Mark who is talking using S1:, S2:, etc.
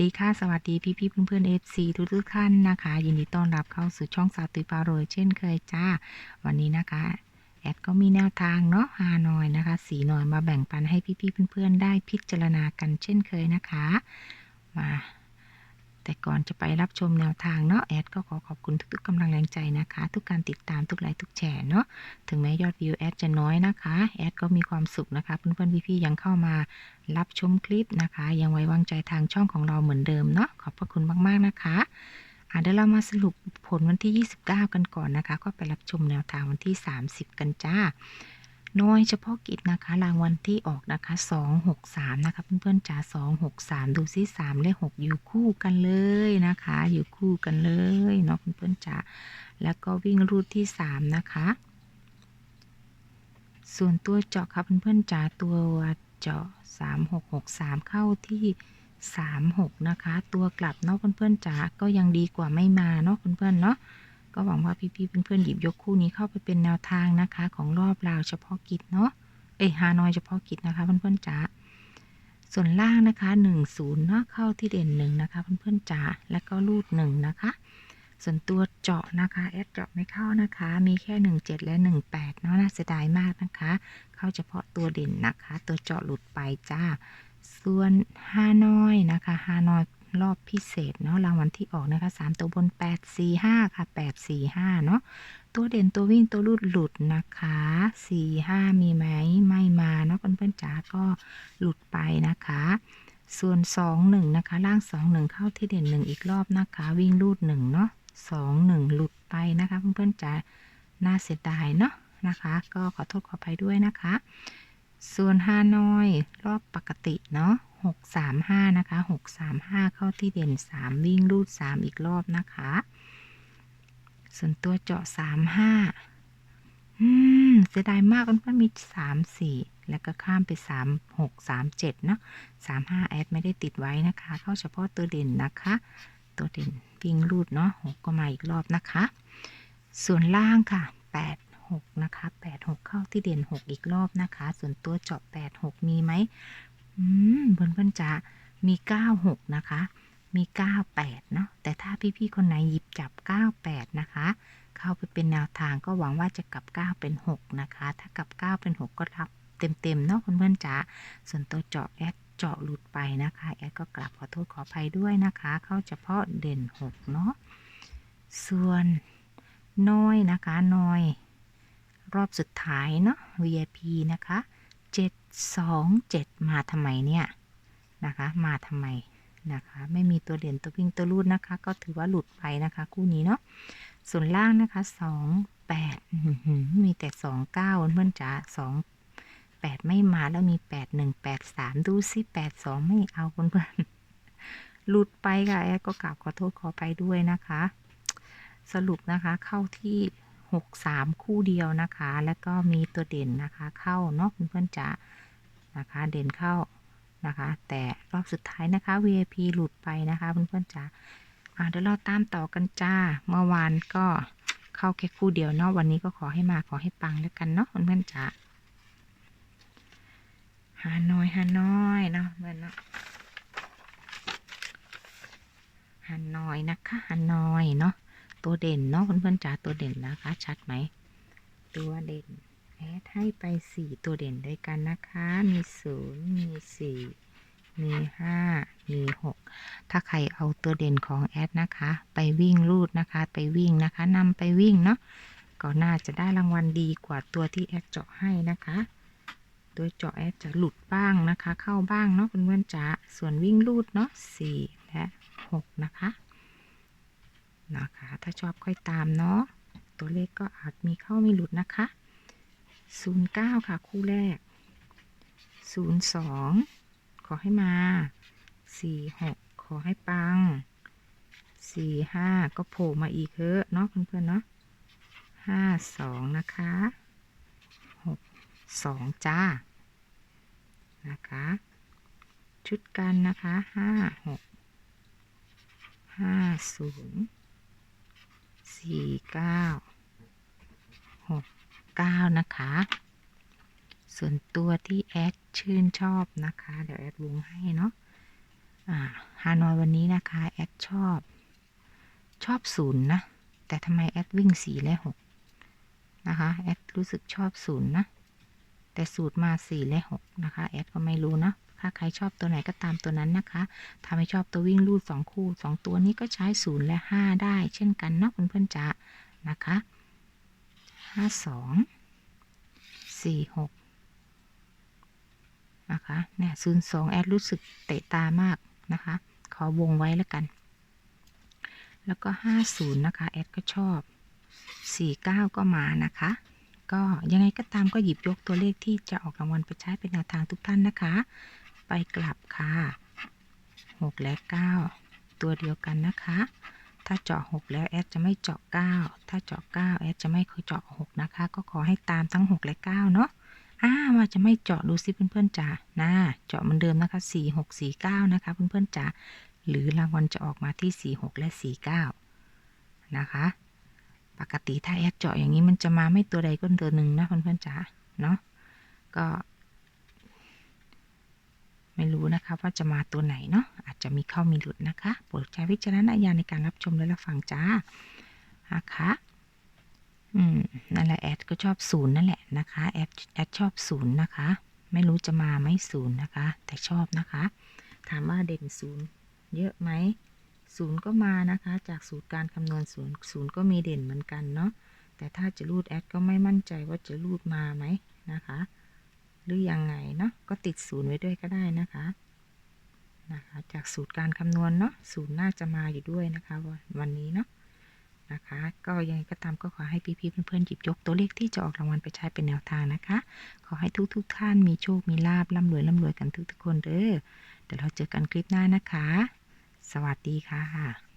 S1: ดีค่ะสวัสดีพี่พี่เพื่อนเพื่อนเอฟซีทุกทุกท่านนะคะ ยินดีต้อนรับเข้าสู่ช่องสาวตุยปาโรยเช่นเคยจ้า วันนี้นะคะ แอดก็มีแนวทางเนาะฮานอยนะคะ สีหน่อยมาแบ่งปันให้พี่พี่เพื่อนเพื่อนได้พิจารณากันเช่นเคยนะคะ มา แต่ก่อนจะไปรับชมแนวทางเนาะแอดก็ขอขอบคุณทุกๆกำลังแรงใจนะคะ ทุกการติดตามทุกไลค์ทุกแชร์เนาะถึงแม้ยอดวิวแอดจะน้อยนะคะแอดก็มีความสุขนะคะเพื่อนๆพี่ๆยังเข้ามารับชมคลิปนะคะ ยังไว้วางใจทางช่องของเราเหมือนเดิมเนาะขอบพระคุณมากๆนะคะอะเดี๋ยวเรามาสรุปผลวันที่ 29 กันก่อนนะคะ ก็ไปรับชมแนวทางวันที่ 30 กันจ้า น้อยเฉพาะกิจนะคะ รางวัลที่ออกนะคะ 263 นะคะ เพื่อนๆจ๋า263 ดูซิ3เลข6อยู่คู่กันเลยนะคะ อยู่คู่กันเลยเนาะเพื่อนๆจ๋าแล้วก็วิ่งรูดที่ 3 นะคะ ส่วนตัวเจาะครับเพื่อนๆจ๋าตัวเจาะ 3663 เข้าที่ 36 นะคะ ตัวกลับเนาะเพื่อนๆจ๋าก็ยังดีกว่าไม่มาเนาะเพื่อนๆเนาะ ก็หวังว่าพี่ๆเพื่อนๆหยิบยกคู่นี้เข้าไปเป็นแนวทางนะคะ ของรอบราวเฉพาะกิจเนาะเอ้ยฮานอยเฉพาะกิจนะคะเพื่อนๆจ๋าส่วนล่างนะคะ1 0เนาะเข้าที่เด่นหนึ่งนะคะเพื่อนๆจ๋าแล้วก็รูดหนึ่งนะคะ ส่วนตัวเจาะนะคะแอดเจาะไม่เข้านะคะ มีแค่ 17 และ 18 เนาะน่าเสียดายมากนะคะ เข้าเฉพาะตัวเด่นนะคะ ตัวเจาะหลุดไปจ้า ส่วนฮานอยนะคะฮานอย รอบพิเศษเนาะรางวัลที่ออกนะคะ3ตัวบน8 4 5ค่ะ8 4 5เนาะตัวเด่นตัววิ่งตัวรูดหลุดนะคะ4 5มีไหมไม่มาเนาะเพื่อนๆจ๋าก็หลุดไปนะคะส่วน 2 1 นะคะ ล่าง 2 1 เข้าที่เด่น 1 อีกรอบนะคะ วิ่งรูด 1 เนาะ2 1 หลุดไปนะคะ เพื่อนๆจ๋าน่าเสียดายเนาะนะคะ ก็ขอโทษขออภัยด้วยนะคะ ส่วนฮานอยรอบปกติเนาะ หกสามห้านะคะหกสามห้าเข้าที่เด่นสามวิ่งรูดสามอีกรอบนะคะ ส่วนตัวเจาะสามห้าอืมเสียดายมากมันมีสามสี่แล้วก็ข้ามไปสามหกสามเจ็ดเนาะสามห้าแอดไม่ได้ติดไว้นะคะ เข้าเฉพาะตัวเด่นนะคะ ตัวเด่นวิ่งรูดเนาะหกก็มาอีกรอบนะคะ ส่วนล่างค่ะแปด6นะคะ86เข้าที่เด่น6อีกรอบนะคะ ส่วนตัวเจาะ86มีไหม อืมเพื่อนๆจะมี 96 นะคะ มี 98 เนาะแต่ถ้าพี่ๆ คนไหนหยิบจับ 98 นะคะ เข้าไปเป็นแนวทางก็หวังว่าจะกลับ 9 เป็น 6 นะคะ ถ้ากลับ 9 เป็น 6 ก็รับเต็มๆ เนาะเพื่อนๆจ๋าส่วนตัวเจาะแอดเจาะหลุดไปนะคะ แอดก็กลับขอโทษขออภัยด้วยนะคะ เข้าเฉพาะเด่น 6 เนาะส่วนน้อยนะคะน้อย รอบสุดท้ายเนาะ VIP นะคะ 727มาทำไมเนี่ยนะคะ มาทำไมนะคะ ไม่มีตัวเด่นตัววิ่งตัวรูดนะคะ ก็ถือว่าหลุดไปนะคะ คู่นี้เนาะส่วนล่างนะคะ28อื้อหือมีแต่29เก้าเพื่อนจ๋า2 8ไม่มาแล้วมี8 1 8 3ดูสิ8 2ไม่เอาเพื่อนหลุดไปค่ะแอดก็กราบขอโทษขอไปด้วยนะคะ สรุปนะคะเข้าที่หกสามคู่เดียวนะคะ แล้วก็มีตัวเด่นนะคะ เข้าเนาะเพื่อนๆจะ นะคะ เด่นเข้านะคะ แต่รอบสุดท้ายนะคะ VIP หลุดไปนะคะเพื่อนๆจะอะเดี๋ยวเราตามต่อกันจ้า เมื่อวานก็เข้าแค่คู่เดียวเนาะวันนี้ก็ขอให้มาขอให้ปังแล้วกันเนาะเพื่อนๆจะหาน้อยหาน้อยเนาะเพื่อนเนาะหาน้อยนะคะหาน้อยเนาะตัวเด่นเนาะเพื่อนๆจ๋าตัวเด่นนะคะ ชัดไหมตัวเด่น แอดให้ไปสี่ตัวเด่นด้วยกันนะคะ มีศูนย์มีสี่มีห้ามีหกถ้าใครเอาตัวเด่นของแอดนะคะ ไปวิ่งรูดนะคะ ไปวิ่งนะคะนำไปวิ่งเนาะก็น่าจะได้รางวัลดีกว่าตัวที่แอดเจาะให้นะคะโดยเจาะแอดจะหลุดบ้างนะคะ เข้าบ้างเนาะเพื่อนๆจ๋าส่วนวิ่งรูดเนาะสี่และหกนะคะนะคะ ถ้าชอบค่อยตามเนาะตัวเลขก็อาจมีเข้าไม่หลุดนะคะ 09ค่ะ คู่แรก02ขอให้มา46ขอให้ปัง45ก็โผล่มาอีกเถอะเนาะเพื่อนๆเนาะ52นะคะ62จ้า นะคะ ชุดกันนะคะ56 50สี่เก้า 9 นะคะ ส่วนตัวที่แอดชื่นชอบนะคะ เดี๋ยวแอดวงให้เนาะฮานอยวันนี้นะคะ แอดชอบ ชอบศูนย์นะ แต่ทำไมแอดวิ่งสี่และหกนะคะ แอดรู้สึกชอบศูนย์นะ แต่สูตรมาสี่และหกนะคะ แอดก็ไม่รู้นะถ้าใครชอบตัวไหนก็ตามตัวนั้นนะคะ ถ้าไม่ชอบตัววิ่งรูดงคู่สองตัวนี้ก็ใช้ศูนย์และห้าได้ เช่นกันเนาะเพื่อนๆจ๋านะคะ ห้าสองสี่หกนะคะเนี่ยศูนย์สองแอดรู้สึกเตะตามากนะคะ ขอวงไว้แล้วกัน แล้วก็ห้าศูนย์นะคะ แอดก็ชอบสี่เก้าก็มานะคะ ก็ยังไงก็ตามก็หยิบยกตัวเลขที่จะออกรางวัลไปใช้เป็นแนวทางทุกท่านนะคะ ไปกลับค่ะหกและเก้าตัวเดียวกันนะคะ ถ้าเจาะหกแล้วแอดจะไม่เจาะเก้าถ้าเจาะเก้าแอดจะไม่เคยเจาะหกนะคะ ก็ขอให้ตามทั้งหกและเก้าเนาะอ่าว่าจะไม่เจาะดูซิเพื่อนๆจ๋านะเจาะเหมือนเดิมนะคะสี่หกสี่เก้านะคะ เพื่อนๆจ๋าหรือรางวัลจะออกมาที่สี่หกและสี่เก้านะคะ ปกติถ้าแอดเจาะอย่างนี้มันจะมาไม่ตัวใดก็ตัวหนึ่งนะเพื่อนๆจ๋าเนาะก็ ไม่รู้นะคะว่าจะมาตัวไหนเนาะ จะมีเข้ามีหลุดนะคะโปรดใช้วิจารณญาณในการรับชมและรับฟังจ้านะคะอืมนั่นแหละแอดก็ชอบศูนย์นั่นแหละนะคะแอดแอดชอบศูนย์นะคะ ไม่รู้จะมาไหมศูนย์นะคะ แต่ชอบนะคะ ถามว่าเด่นศูนย์เยอะไหมศูนย์ก็มานะคะ จากสูตรการคำนวณศูนย์ศูนย์ก็มีเด่นเหมือนกันเนาะแต่ถ้าจะรูดแอดก็ไม่มั่นใจว่าจะรูดมาไหมนะคะ หรือยังไงเนาะก็ติดศูนย์ไว้ด้วยก็ได้นะคะ นะคะจากสูตรการคำนวณเนาะศูนย์น่าจะมาอยู่ด้วยนะคะ วันนี้เนาะนะคะ ก็ยังไงก็ตามก็ขอให้พี่ๆเพื่อนๆหยิบยกตัวเลขที่จะออกรางวัลไปใช้เป็นแนวทางนะคะ ขอให้ทุกๆท่านมีโชค มีลาบร่ำรวยร่ำรวยกันทุกๆคนเด้อเดี๋ยวเราเจอกันคลิปหน้านะคะ สวัสดีค่ะ